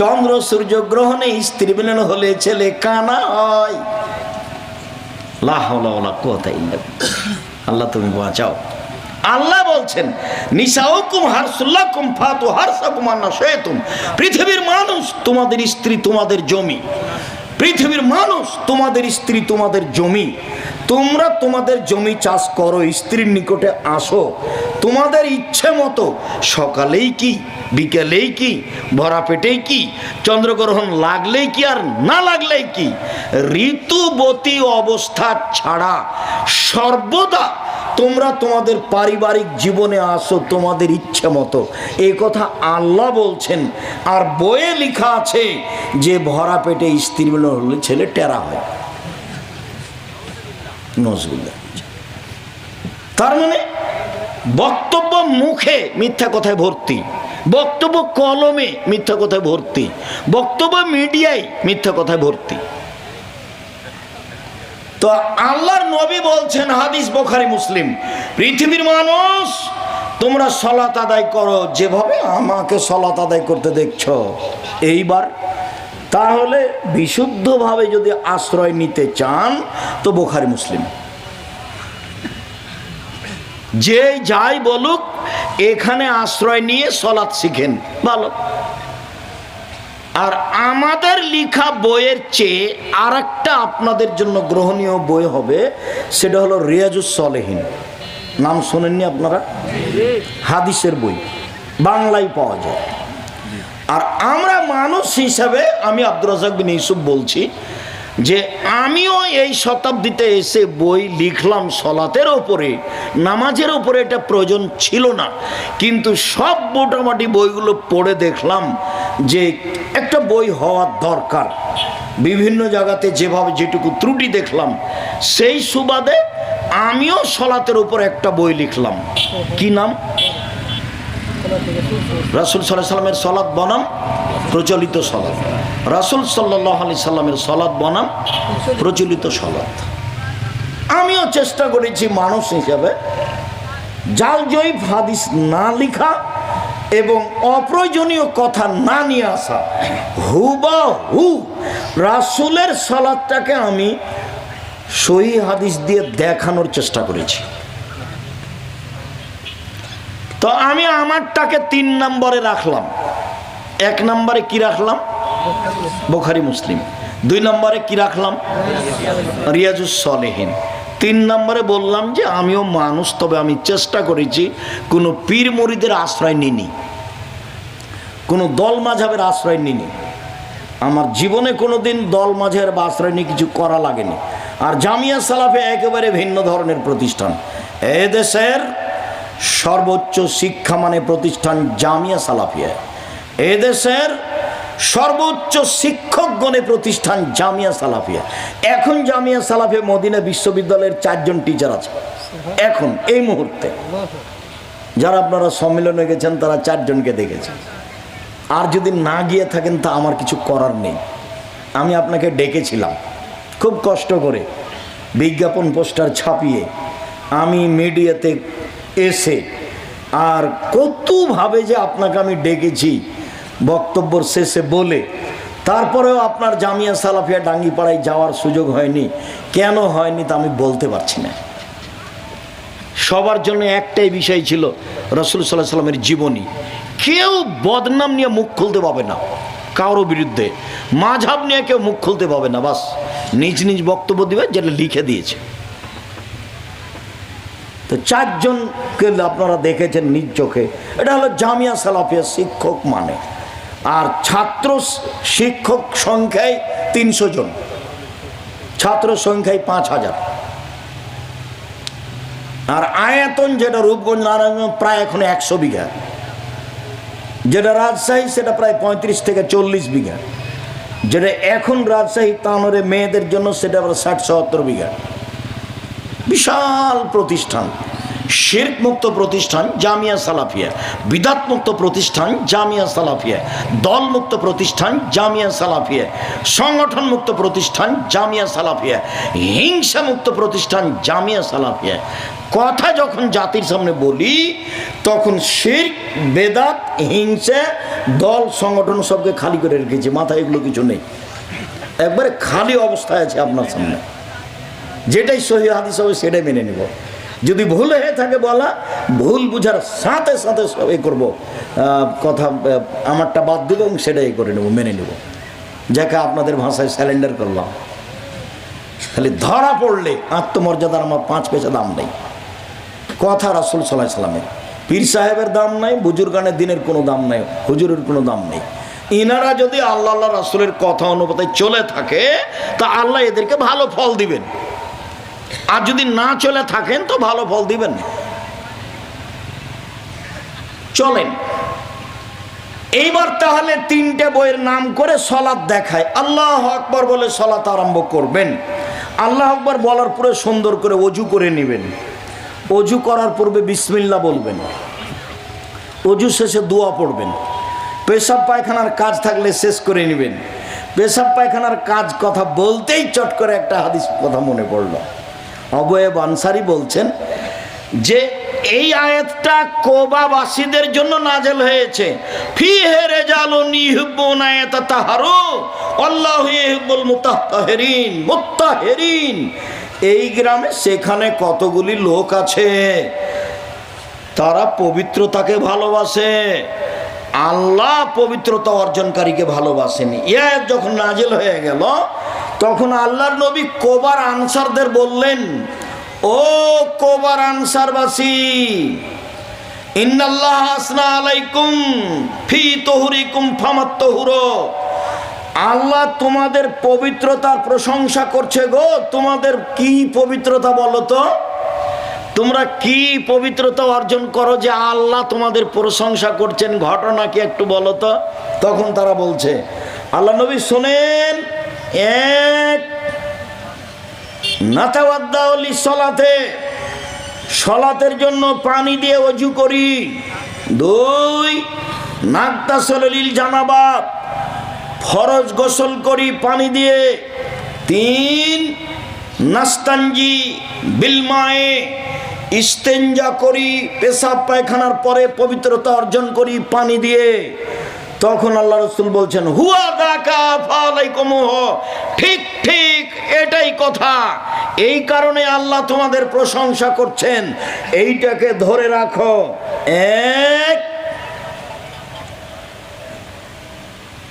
চন্দ্র সূর্য গ্রহণে স্ত্রী মিলন হলে ছেলে কানা হয়। আল্লাহ তুমি বাঁচাও। আল্লাহ বলছেন, নিসাউকুম হারসুল্লাকুম ফাতু হারসাকুম আন্না শয়তুম পৃথিবীর মানুষ তোমাদের স্ত্রী তোমাদের জমি। পৃথিবীর মানুষ তোমাদের স্ত্রী তোমাদের জমি। তোমরা তোমাদের জমি চাষ করো, স্ত্রীর নিকটে আসো। তোমাদের ইচ্ছে মতো সকালেই কি, বিকেলেই কি, ভরা পেটেই কি, চন্দ্রগ্রহণ লাগলেই কি আর না লাগলেই কি, ঋতুবতী অবস্থা ছাড়া সর্বদা তোমরা তোমাদের পারিবারিক জীবনে আসো তোমাদের ইচ্ছে মতো। এই কথা আল্লাহ বলছেন। আর বইয়ে লেখা আছে যে ভরা পেটে স্ত্রী হলে ছেলে টেরা হয়। তার মানে বক্তব্য মুখে মিথ্যা কথায় ভর্তি, বক্তব্য কলমে মিথ্যা কথায় ভর্তি, বক্তব্য মিডিয়ায় মিথ্যা কথায় ভর্তি। তো আল্লাহর নবী বলছেন, হাদিস বোখারি, মুসলিম, পৃথিবীর মানুষ, তোমরা সলাত আদায় করো, যেভাবে আমাকে সলাত আদায় করতে দেখছ, এইবার তাহলে বিশুদ্ধভাবে যদি আশ্রয় নিতে চান, তো বোখারি মুসলিম। যে যাই বলুক, এখানে আশ্রয় নিয়ে সলাৎ শিখেন, ভালো। আর আমাদের লিখা বইয়ের চেয়ে আর আপনাদের জন্য গ্রহণীয় বই হবে, সেটা হলো রিয়াজুস সলেহীন। নাম শোনেননি আপনারা? হাদিসের বই, বাংলায় পাওয়া যায়। আর আমরা মানুষ হিসাবে আমি আব্দুর রাজাক বিন ইউসুফ বলছি যে আমিও এই শতাব্দীতে এসে বই লিখলাম সলাতের ওপরে নামাজের ওপরে এটা প্রয়োজন ছিল না। কিন্তু সব মোটামুটি বইগুলো পড়ে দেখলাম যে একটা বই হওয়ার দরকার। বিভিন্ন জায়গাতে যেভাবে যেটুকু ত্রুটি দেখলাম, সেই সুবাদে আমিও সলাতের উপর একটা বই লিখলাম। কি নাম? রাসুল সাল্লাহ সাল্লামের সলাদ বনাম, প্রচলিত সলাদ রাসুল সাল্লাহ আলি সাল্লামের সলাদ বনাম, প্রচলিত সলাদ আমিও চেষ্টা করেছি মানুষ হিসাবে জাল জয়ীফ হাদিস না লিখা এবং অপ্রয়োজনীয় কথা না নিয়ে আসা। হুবা হু রাসুলের সলাদটাকে আমি সহি হাদিস দিয়ে দেখানোর চেষ্টা করেছি। তো আমি আমারটাকে তিন নম্বরে রাখলাম। এক নম্বরে কি রাখলাম? বোখারি মুসলিম। দুই নম্বরে কি রাখলাম? রিয়াজুস সলেহীন। তিন নম্বরে বললাম যে আমিও মানুষ, তবে আমি চেষ্টা করেছি কোনো পীর মরিদের আশ্রয় নিনি কোনো দল মাঝাবের আশ্রয় নিনি আমার জীবনে কোনো দিন দল মাঝের বা আশ্রয় নিয়ে কিছু করা লাগেনি। আর জামিয়া সালাফে একেবারে ভিন্ন ধরনের প্রতিষ্ঠান। এ এদেশের সর্বোচ্চ শিক্ষা মানে প্রতিষ্ঠান জামিয়া সালাফিয়া। এদেশের সর্বোচ্চ শিক্ষকগণে প্রতিষ্ঠান জামিয়া সালাফিয়া। এখন জামিয়া সালাফিয়া মদিনা বিশ্ববিদ্যালয়ের চারজন টিচার আছে। এখন, এই মুহূর্তে। যারা আপনারা সম্মেলনে গেছেন, তারা চারজনকে দেখেছেন। আর যদি না গিয়ে থাকেন, তা আমার কিছু করার নেই। আমি আপনাকে ডেকেছিলাম। খুব কষ্ট করে বিজ্ঞাপন পোস্টার ছাপিয়ে আমি মিডিয়াতে এসে। আর কতভাবে যে আপনাকে আমি ডেকেছি বক্তব্যর শেষে বলে, তারপরেও আপনার জামিয়া সালাফিয়া ডাঙ্গিপাড়ায় যাওয়ার সুযোগ হয়নি। কেন হয়নি তা আমি বলতে পারছি না। সবার জন্য একটাই বিষয় ছিল রসুল সাল্লাহ সাল্লামের জীবনী। কেউ বদনাম নিয়ে মুখ খুলতে পাবে না। কারও বিরুদ্ধে। মাঝাব নিয়ে কেউ মুখ খুলতে পাবে না। বাস, নিজ নিজ বক্তব্য দিবে, যেটা লিখে দিয়েছে। তো চারজনকে আপনারা দেখেছেন নিজ চোখে। এটা হলো জামিয়া সালাফিয়া শিক্ষক মানে। আর ছাত্র শিক্ষক সংখ্যায় তিনশো জন। ছাত্র সংখ্যায় পাঁচ হাজার। আর আয়াতন যেটা রূপগঞ্জ নারায়ণগঞ্জ প্রায় এখন একশো বিঘা। যেটা রাজশাহী সেটা প্রায় পঁয়ত্রিশ থেকে চল্লিশ বিঘা। যেটা এখন রাজশাহী, তানোরে মেয়েদের জন্য সেটা আবার ষাট, সত্তর বিঘা। বিশাল প্রতিষ্ঠান। শেরক মুক্ত প্রতিষ্ঠান, জামিয়া সালাফিয়া। বিদাত মুক্ত প্রতিষ্ঠান, জামিয়া সালাফিয়া। দল মুক্ত প্রতিষ্ঠান, জামিয়া সালাফিয়া। সংগঠন মুক্ত প্রতিষ্ঠান, জামিয়া সালাফিয়া। হিংসা মুক্ত প্রতিষ্ঠান, জামিয়া সালাফিয়া। কথা যখন জাতির সামনে বলি, তখন শির বেদাত, হিংসা, দল, সংগঠন সবকে খালি করে রেখেছি, মাথায় এগুলো কিছু নেই। একবারে খালি অবস্থায় আছে আপনার সামনে। যেটাই সহি হাদিস হবে, সেটাই মেনে নেব। যদি ভুল হয়ে থাকে বলা, ভুল বুঝার সাথে সাথে এ করব। কথা আমারটা বাদ দেবো এবং সেটাই করে নেব, মেনে নেব। যাকে আপনাদের ভাষায় স্যালেন্ডার করলাম। খালি ধরা পড়লে আত্মমর্যাদার আমার পাঁচ পয়সা দাম নেই। কথা রাসুল সাল্লাহ সাল্লামের। পীর সাহেবের দাম নাই, বুজুর্গানের দিনের কোনো দাম নাই, হুজুরের কোনো দাম নেই। ইনারা যদি আল্লাহ আল্লাহ রাসুলের কথা অনুপাতে চলে থাকে, তা আল্লাহ এদেরকে ভালো ফল দিবেন। আর যদি না চলে থাকেন, তো ভালো ফল দিবেন চলেন। এইবার তাহলে তিনটে বইয়ের নাম করে সলাৎ দেখায়। আল্লাহ আকবর বলে সলাৎ আরম্ভ করবেন। আল্লাহ আকবর বলার পরে সুন্দর করে অজু করে নেবেন। অজু করার পূর্বে বিসমিল্লা বলবেন। অজু শেষে দোয়া পড়বেন। পেশাব পায়খানার কাজ থাকলে শেষ করে নেবেন। পেশাব পায়খানার কাজ কথা বলতেই চট করে একটা হাদিস কথা মনে পড়ল। অবয়েব আনসারি বলছেন যে এই আয়াতটা কোবাবাসীদের জন্য নাজেল হয়েছে। ফি হেরে জালো নিহিব্বুন আয়াত তাহারো, আল্লাহ ইহিব্বুল মুতাহহিরিন মুত্তাহিরিন। এই গ্রামে সেখানে কতগুলি লোক আছে? তারা পবিত্রতাকে ভালোবাসে। আল্লাহ পবিত্রতা অর্জনকারীকে ভালোবাসেনি। ইয়া যখন নাজেল হয়ে গেল তখন আল্লাহর নবী কোবার আনসারদের বললেন, ও কোবার আনসারবাসী, ইন্নাল্লাহ আসনা আলাইকুম, ফি আল্লাহ তোমাদের পবিত্রতার প্রশংসা করছে গো। তোমাদের কি পবিত্রতা বলো তো? তোমরা কি পবিত্রতা অর্জন করো যে আল্লাহ তোমাদের প্রশংসা করছেন? ঘটনা কি একটু বলো তো? তখন তারা বলছে, আল্লাহ নবী শোনেন এক নাতাওয়াদ্দাউলি সলাতে সলাতের জন্য পানি দিয়ে অজু করি। দুই নাকতা সলিল জানাবাত, ফরজ গোসল করি পানি দিয়ে। তিন, নাস্তানজি বিলমায়ে ইস্তেঞ্জা করি, পেশাব পায়খানার পরে পবিত্রতা অর্জন করি পানি দিয়ে। তখন আল্লাহ রসুল বলছেন হুয়া দাকা ঠিক ঠিক এটাই কথা। এই কারণে আল্লাহ তোমাদের প্রশংসা করছেন। এইটাকে ধরে রাখো। এক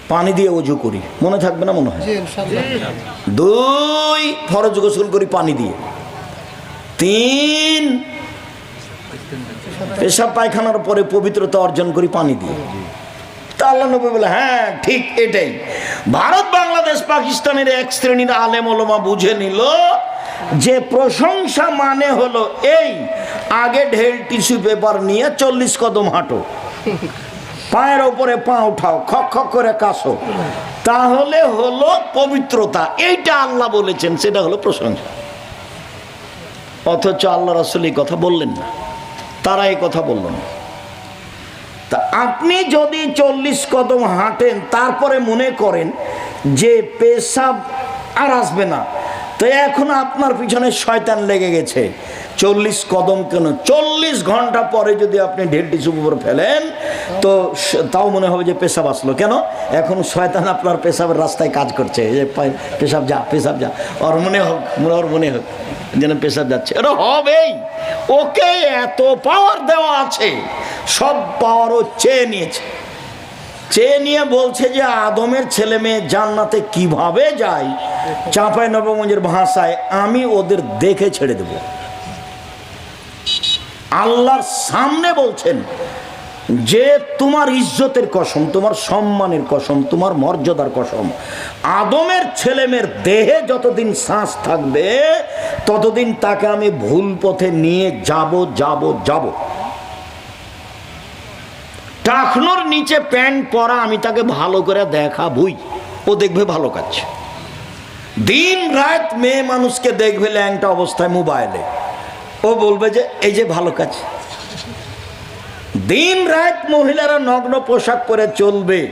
পানি দিয়ে অজু করি। মনে থাকবে না মনে হয়? দুই ফরজ গোসল করি পানি দিয়ে। তিন পেশাব পায়খানার পরে পবিত্রতা অর্জন করি পানি দিয়ে। তা আল্লাহ নবী বলে হ্যাঁ ঠিক এটাই। ভারত, বাংলাদেশ, পাকিস্তানের এক শ্রেণির আলেম ওলমা বুঝে নিল যে প্রশংসা মানে হলো এই, আগে ঢেল টিস্যু পেপার নিয়ে চল্লিশ কদম হাঁটো। পায়ের ওপরে পা উঠাও, খক খক করে কাশো তাহলে হলো পবিত্রতা, এইটা আল্লাহ বলেছেন, সেটা হলো প্রশংসা। অথচ আল্লাহ রাসুল এই কথা বললেন না, তারা এই কথা বলল না। তা আপনি যদি চল্লিশ কদম হাঁটেন, তারপরে মনে করেন যে পেশাব আর আসবে না, তো এখন আপনার পিছনে শয়তান লেগে গেছে। চল্লিশ কদম কেন? চল্লিশ ঘণ্টা পরে যদি আপনি ঢের টিসু উপর ফেলেন, তো তাও মনে হবে যে পেশাব আসলো। কেন? এখন শয়তান আপনার পেশাবের রাস্তায় কাজ করছে। যে পেশাব যা পেশাব যা। ওর মনে হোক ওর মনে হোক, যেন পেশাব যাচ্ছে। এটা হবেই। ওকে এত পাওয়ার দেওয়া আছে। সব পাওয়ার ও চেয়ে নিয়েছে। চেয়ে নিয়ে বলছে যে আদমের ছেলে মেয়ে জান্নাতে কীভাবে যায়? চাঁপাই নবগঞ্জের ভাষায় আমি ওদের দেখে ছেড়ে দেব। আল্লাহর সামনে বলছেন যে তোমার ইজ্জতের কসম, তোমার সম্মানের কসম, তোমার মর্যাদার কসম, আদমের ছেলেমেয়ের দেহে যতদিন শ্বাস থাকবে, ততদিন তাকে আমি ভুল পথে নিয়ে যাব যাব যাব। টাকনোর নিচে প্যান্ট পরা আমি তাকে ভালো করে দেখাবই। ও দেখবে ভালো কাজ। দিন রাত মেয়ে মানুষকে দেখবে ল্যাংটা অবস্থায় মোবাইলে। ও বলবে যে, এই যে ভালো কাজ। দিন রাত মহিলারা নগ্ন পোশাক পরে চলবে।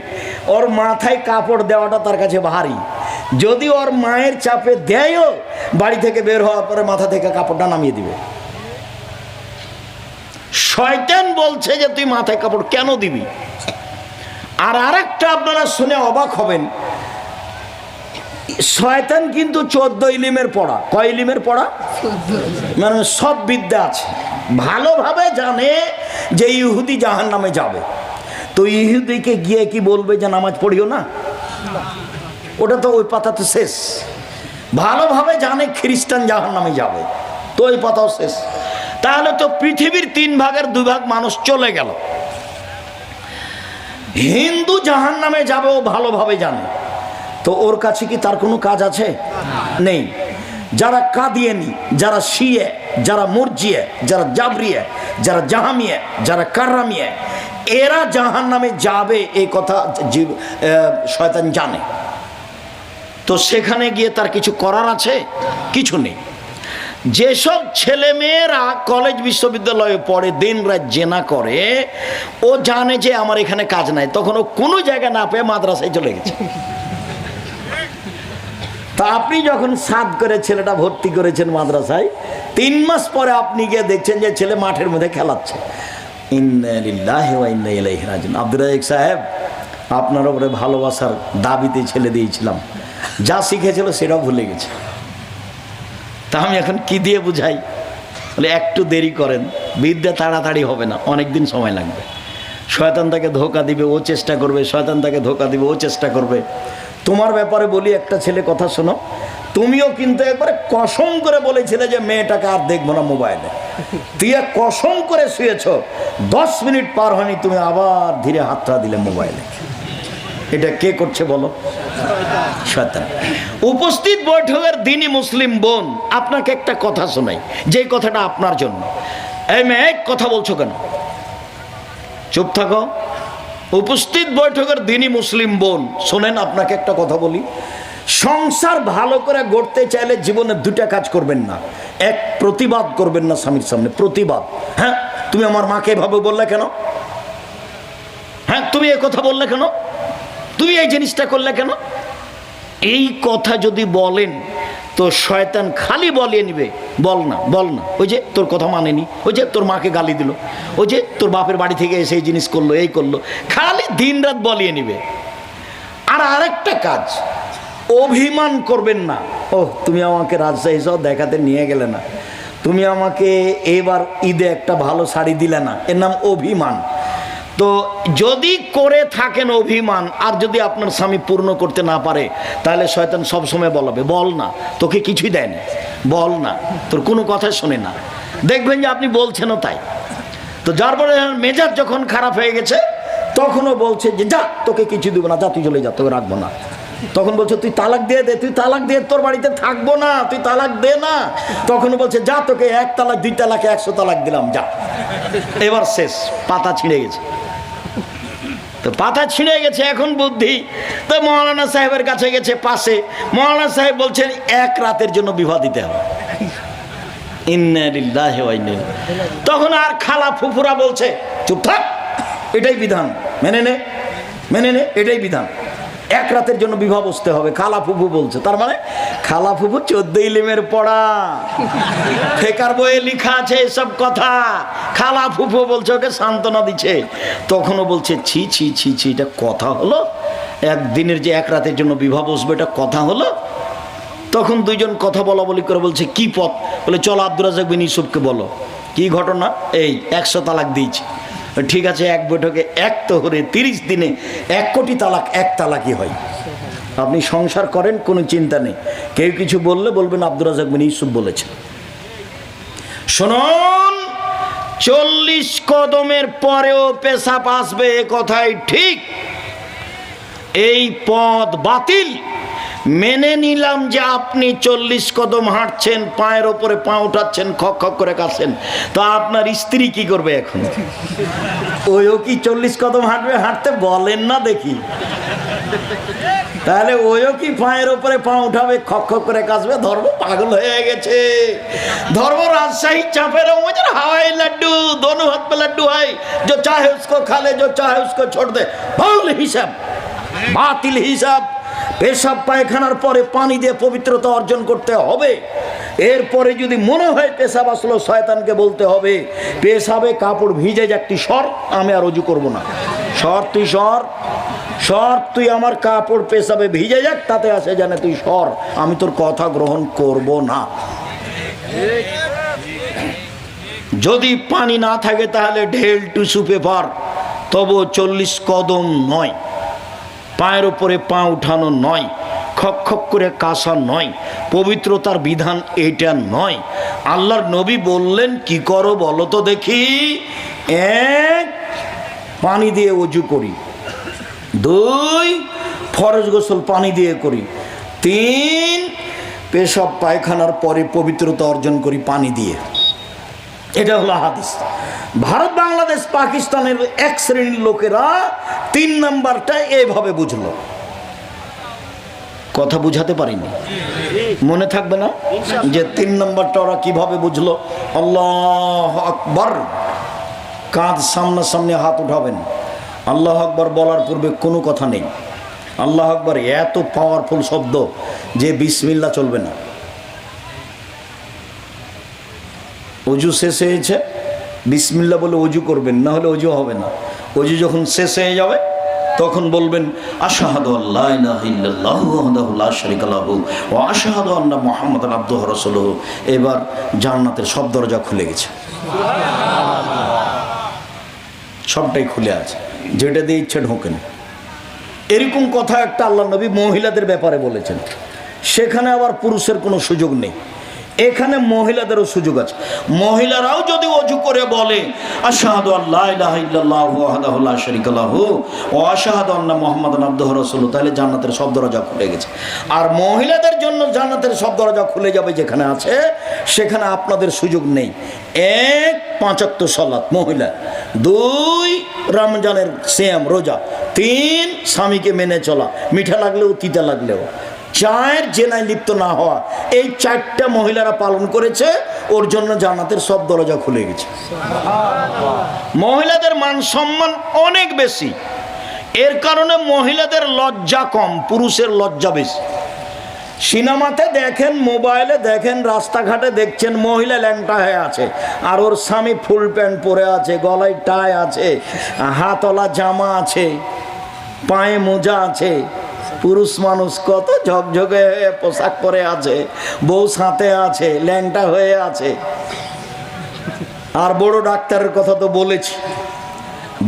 ওর মাথায় কাপড় দেওয়াটা তার কাছে ভারী। যদি ওর মায়ের চাপে দেয়ও, বাড়ি থেকে বের হওয়ার পরে মাথা থেকে কাপড়টা নামিয়ে দিবে। শয়তান বলছে যে তুই মাথায় কাপড় কেন দিবি? আর আরেকটা আপনারা শুনে অবাক হবেন। শয়তান কিন্তু চোদ্দ ইলিমের পড়া। কয় ইলিমের পড়া? মানে সব বিদ্যা আছে। ভালোভাবে জানে যে ইহুদি জাহান নামে যাবে। তো ইহুদিকে গিয়ে কি বলবে যে নামাজ পড়িও না? ওটা তো ওই পাতা তো শেষ। ভালোভাবে জানে খ্রিস্টান জাহান নামে যাবে। তো ওই পাতাও শেষ। তাহলে তো পৃথিবীর তিন ভাগের দুই ভাগ মানুষ চলে গেল। হিন্দু জাহান নামে যাবে ও ভালোভাবে জানে। তো ওর কাছে কি তার কোনো কাজ আছে? নেই। যারা কাদিয়েনি, যারা শিয়ে, যারা মুরজিয়ে, যারা জাবরিয়ে, যারা জাহামিয়ে, যারা কার্রামিয়ে এরা জাহান নামে যাবে এই কথা শয়তান জানে। তো সেখানে গিয়ে তার কিছু করার আছে? কিছু নেই। যেসব ছেলে মেয়েরা কলেজ বিশ্ববিদ্যালয়ে পড়ে দিন রাত জেনা করে, ও জানে যে আমার এখানে কাজ নাই, তখন ও কোনো জায়গা না পেয়ে মাদ্রাসায় চলে গেছে। তা আপনি যখন সাদ করে ছেলেটা ভর্তি করেছেন মাদ্রাসায়, তিন মাস পরে আপনি গিয়ে দেখছেন যে ছেলে মাঠের মধ্যে খেলাচ্ছে। রাজাক সাহেব, আপনার ওপরে ভালোবাসার দাবিতে ছেলে দিয়েছিলাম। যা শিখেছিল সেটাও ভুলে গেছে। তা আমি এখন কি দিয়ে বুঝাই? বলে, একটু দেরি করেন, বিদ্যা তাড়াতাড়ি হবে না অনেক দিন সময় লাগবে। শয়তান তাকে ধোকা দিবে, ও চেষ্টা করবে, শয়তান তাকে ধোকা দিবে, ও চেষ্টা করবে। তোমার ব্যাপারে বলি একটা ছেলে কথা শোনো, তুমিও কিন্তু একবারে কসম করে বলেছিলে যে মেয়েটাকে আর দেখব না মোবাইলে। তুই কসম করে শুয়েছ, দশ মিনিট পার হয়নি, তুমি আবার ধীরে হাতটা দিলে মোবাইলে। এটা কে করছে বলো? উপস্থিত বৈঠকের দিনই মুসলিম বোন, আপনাকে একটা কথা শোনাই যে কথাটা আপনার জন্য। এই মেয়ে কথা বলছো কেন? চুপ থাকো। উপস্থিত বৈঠকের দিনই মুসলিম বোন, শোনেন, আপনাকে একটা কথা বলি। সংসার ভালো করে গড়তে চাইলে জীবনে দুটা কাজ করবেন না। এক, প্রতিবাদ করবেন না স্বামীর সামনে, প্রতিবাদ। হ্যাঁ? তুমি আমার মাকে এভাবে বললে কেন? হ্যাঁ তুমি এই কথা বললে কেন? তুমি এই জিনিসটা করলে কেন? এই কথা যদি বলেন, তো শয়তান খালি বলিয়ে নিবে। বল না বল না। ওই যে তোর কথা মানেনি, ওই যে তোর মাকে গালি দিল, ওই যে তোর বাপের বাড়ি থেকে এসে এই জিনিস করল, এই করল, খালি দিন রাত বলিয়ে নিবে। আর আরেকটা কাজ, অভিমান করবেন না। ও তুমি আমাকে রাজশাহী সহ দেখাতে নিয়ে গেলে না। তুমি আমাকে এবার ঈদে একটা ভালো শাড়ি দিলে না। এর নাম অভিমান। তো যদি করে থাকেন অভিমান, আর যদি আপনার স্বামী পূর্ণ করতে না পারে, তাহলে শয়তান সবসময় বলবে, বল না, তোকে কিছুই দেয় না বল না, তোর কোনো কথা শোনে না। দেখবেন যে আপনি বলছেনও তাই। তো যার পরে মেজাজ যখন খারাপ হয়ে গেছে, তখনও বলছে যে, যা, তোকে কিছু দেবো না, যা, তুই চলে যা, তোকে রাখব না। তখন বলছে, তুই তালাক দিয়ে দে, তুই তালাক দিয়ে তোর বাড়িতে থাকব না, তুই তালাক দে না। তখন বলছে, যা তোকে এক তালাক, দুই তালাক, একশো তালাক দিলাম, যা। এবার শেষ, পাতা ছিঁড়ে গেছে। তো পাতা ছিঁড়ে গেছে এখন বুদ্ধি। তো মৌলানা সাহেবের কাছে গেছে পাশে। মৌলানা সাহেব বলছেন, এক রাতের জন্য বিবাহ দিতে হবে। তখন আর খালা ফুফুরা বলছে, চুপ থাক, এটাই বিধান, মেনে নে মেনে নে, এটাই বিধান। এক রাতের জন্য বিবাহ বসতে হবে। খালা ফুফু বলছে। তার মানে খালা ফুফু চোদ্দ ইলিমের পড়া। ফেকার বইয়ে লিখা আছে এসব কথা। খালা ফুফু বলছে, ওকে সান্ত্বনা দিচ্ছে। তখনও বলছে, ছি ছি ছি ছি, এটা কথা হলো? একদিনের যে এক রাতের জন্য বিবাহ বসবে, এটা কথা হলো? তখন দুইজন কথা বলা বলি করে বলছে, কি পথ? বলে, চলো আব্দুর রাজাক বিন ইউসুফকে বলো। কি ঘটনা? এই, একশো তালাক দিয়েছি। ঠিক আছে, এক বৈঠকে এক তোহরে তিরিশ দিনে এক কোটি তালাক, এক তালাকই হয়। আপনি সংসার করেন, কোনো চিন্তা নেই। কেউ কিছু বললে বলবেন, আব্দুর রাজাক বিন ইউসুফ বলেছেন। শুনুন, চল্লিশ কদমের পরেও পেশাব আসবে এ কথাই ঠিক। এই পদ বাতিল। মেনে নিলাম যে আপনি চল্লিশ কদম হাঁটছেন, পায়ের ওপরে পা উঠাচ্ছেন, খক খক করে কাছেন তো আপনার স্ত্রী কি করবে এখন? ওইও কি চল্লিশ কদম হাঁটবে? হাঁটতে বলেন না দেখি। তাহলে ওইও কি পায়ের ওপরে পা উঠাবে, খক খক করে কাছবে ধর্ম পাগল হয়ে গেছে। ধর্ম রাজশাহী চাপের হাওয়াই লাড্ডু, ধনু হাত পে লাড্ডু হয় যে চাহে উসকো খালে যে চাহে উসকো ছোট দে। পাগল হিসাব, বাতিল হিসাব। পেশাব পায়খানার পরে পানি দিয়ে পবিত্রতা অর্জন করতে হবে। এরপরে যদি মনে হয় পেশাব আসলো, শয়তানকে বলতে হবে, পেশাবে কাপড় ভিজে যাক, তুই সর, আমি আর অজু করব না। সর তুই, সর। সর, তুই আমার কাপড় পেশাবে ভিজে যাক, তাতে আসে জানে তুই সর। আমি তোর কথা গ্রহণ করব না। যদি পানি না থাকে, তাহলে ঢেল, টিস্যু, পেপার তবু চল্লিশ কদম নয়। পায়ের উপরে পা উঠানো নয়, খক খক করে কাঁসা নয়, পবিত্রতার বিধান এটা নয়। আল্লাহর নবী বললেন, কি করো বলো তো দেখি। এক, পানি দিয়ে অজু করি। দুই, ফরজ গোসল পানি দিয়ে করি। তিন, পেশাব পায়খানার পরে পবিত্রতা অর্জন করি পানি দিয়ে। এটা হলো হাদিস। ভারত বাংলাদেশ পাকিস্তানের এক শ্রেণির লোকেরা তিন নাম্বারটা এইভাবে বুঝলো। কথা বুঝাতে পারিনি। মনে থাকবে না? যে তিন নম্বরটা ওরা কীভাবে বুঝলো? আল্লাহ আকবর কাঁধ সামনাসামনি হাত উঠাবেন। আল্লাহ আকবর বলার পূর্বে কোনো কথা নেই। আল্লাহ আকবর এত পাওয়ারফুল শব্দ যে বিসমিল্লা চলবে না। অজু শেষ হয়েছে বিসমিল্লা বলে অজু করবেন, না হলে অজু হবে না। অজু যখন শেষ হয়ে যাবে, তখন বলবেন, আশাহাদু এবার জান্নাতের সব দরজা খুলে গেছে। সবটাই খুলে আছে। যেটা দিয়ে ইচ্ছে ঢোকেন এরকম কথা একটা আল্লাহ নবী মহিলাদের ব্যাপারে বলেছেন। সেখানে আবার পুরুষের কোনো সুযোগ নেই। এখানে মহিলাদেরও সুযোগ আছে। মহিলারাও যদি অজু করে বলে আল্লাহ তাহলে জান্নাতের সব দরজা খুলে গেছে। আর মহিলাদের জন্য জান্নাতের সব দরজা খুলে যাবে যেখানে আছে, সেখানে আপনাদের সুযোগ নেই। এক পাঁচাত্তর সলাৎ মহিলা। দুই, রমজানের শ্যাম রোজা। তিন, স্বামীকে মেনে চলা। মিঠা লাগলেও তিতা লাগলেও। চায়ের জেনায় লিপ্ত না হওয়া। এই চারটা মহিলারা পালন করেছে, ওর জন্য জান্নাতের সব দরজা খুলে গেছে। মহিলাদের মান সম্মান অনেক বেশি। এর কারণে মহিলাদের লজ্জা কম, পুরুষের লজ্জা বেশি। সিনেমাতে দেখেন, মোবাইলে দেখেন, রাস্তাঘাটে দেখছেন, মহিলা ল্যাংটা হয়ে আছে। আর ওর স্বামী ফুল প্যান্ট পরে আছে, গলায় টাই আছে হাতলা জামা আছে, পায়ে মোজা আছে। পুরুষ মানুষ কত ঝকঝকে হয়ে পোশাক পরে আছে, বউ সাথে আছে, ল্যাংটা হয়ে আছে। আর বড় ডাক্তারের কথা তো বলেছি।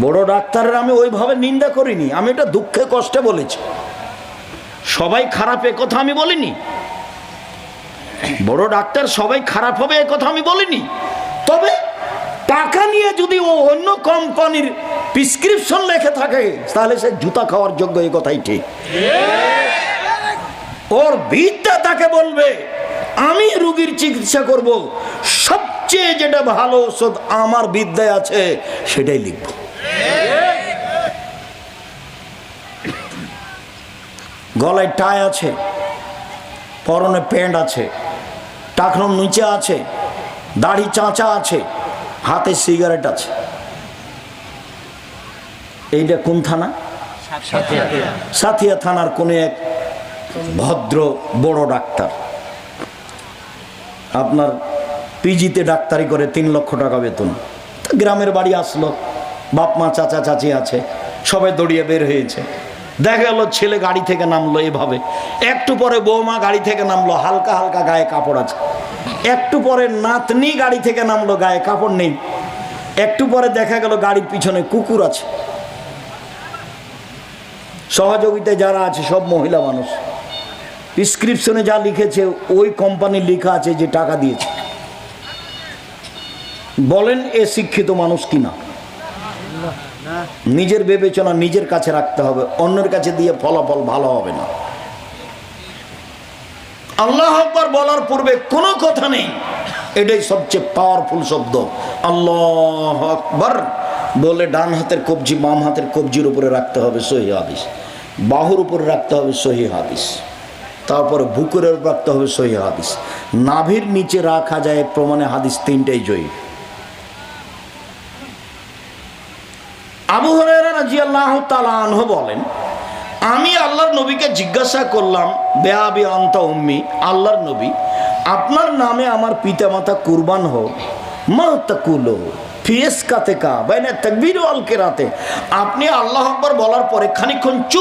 বড় ডাক্তারের আমি ওইভাবে নিন্দা করিনি, আমি এটা দুঃখে কষ্টে বলেছি। সবাই খারাপ এ কথা আমি বলিনি। বড় ডাক্তার সবাই খারাপ হবে এ কথা আমি বলিনি। তবে টাকা নিয়ে যদি ও অন্য কোম্পানির প্রিসক্রিপশন লেখে থাকে, তাহলে সে জুতা খাওয়ার যোগ্য এই কথাই ঠিক। ওর বিদ্যা তাকে বলবে, আমি রুগীর চিকিৎসা করব। সবচেয়ে যেটা ভালো ওষুধ আমার বিদ্যায় আছে, সেটাই লিখব। গলায় টাই আছে, পরনে প্যান্ট আছে টাকনোর নিচে আছে, দাড়ি চাঁচা আছে, হাতে সিগারেট আছে। এইটা কোন থানা? সাথিয়া। থানার কোন এক ভদ্র বড় ডাক্তার। আপনার পিজিতে ডাক্তারি করে তিন লক্ষ টাকা বেতন। গ্রামের বাড়ি আসলো বাপ মা চাচা চাচি আছে সবাই দড়িয়ে বের হয়েছে। দেখা গেল ছেলে গাড়ি থেকে নামলো এভাবে। একটু পরে বৌমা গাড়ি থেকে নামলো হালকা হালকা গায়ে কাপড় আছে। একটু পরে নাতনি গাড়ি থেকে নামলো গায়ে কাপড় নেই। একটু পরে দেখা গেল গাড়ির পিছনে কুকুর আছে। সহযোগিতায় যারা আছে, সব মহিলা মানুষ। প্রিসক্রিপশনে যা লিখেছে, ওই কোম্পানির লেখা আছে যে টাকা দিয়েছে। বলেন এ শিক্ষিত মানুষ কিনা নিজের বিবেচনা নিজের কাছে রাখতে হবে, অন্যের কাছে দিয়ে ফলাফল ভালো হবে না। আল্লাহ আকবর বলার পূর্বে কোনো কথা নেই। এটাই সবচেয়ে পাওয়ারফুল শব্দ। আল্লাহ আকবর বলে ডান হাতের কবজি বাম হাতের কবজির উপরে রাখতে হবে, সহি হাদিস। বাহুর উপরে রাখতে হবে সহি হাদিস। তারপরে বুকের উপর রাখতে হবে সহি হাদিস। নাভির নিচে রাখা যায় প্রমাণে হাদিস তিনটাই জয়ী। আবু আনহু বলেন, আমি আল্লাহর নবীকে জিজ্ঞাসা করলাম, বেয়াবি অন্ত উম্মি, আল্লাহর নবী, আপনার নামে আমার পিতামাতা কুরবান হোক মা তাকুলো ফিয়েস কাতে কা বাইনা তাকবীর আপনি আল্লাহ আকবার বলার পরে খানিকক্ষণ চুপ